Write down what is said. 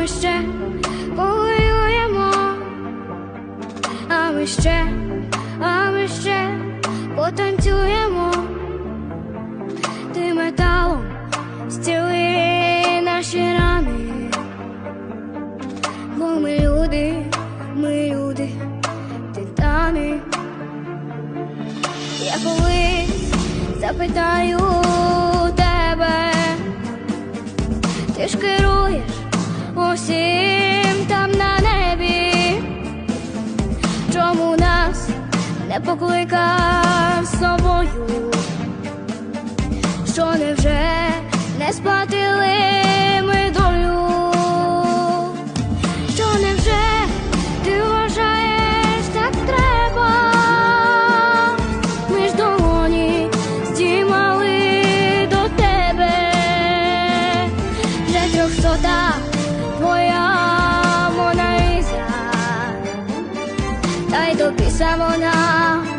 ми ще повоюємо, а ми ще, а ми ще потанцюємо. Ти металом зціли наші рани, бо ми люди, ми люди, титани. Я колись запитаю тебе, ти ж керуєш усім там на небі, чому нас не покликав з собою? Що невже не сплатили ми долю? Що невже ти вважаєш так треба? Ми ж долоні здіймали до тебе, вже いと貴様な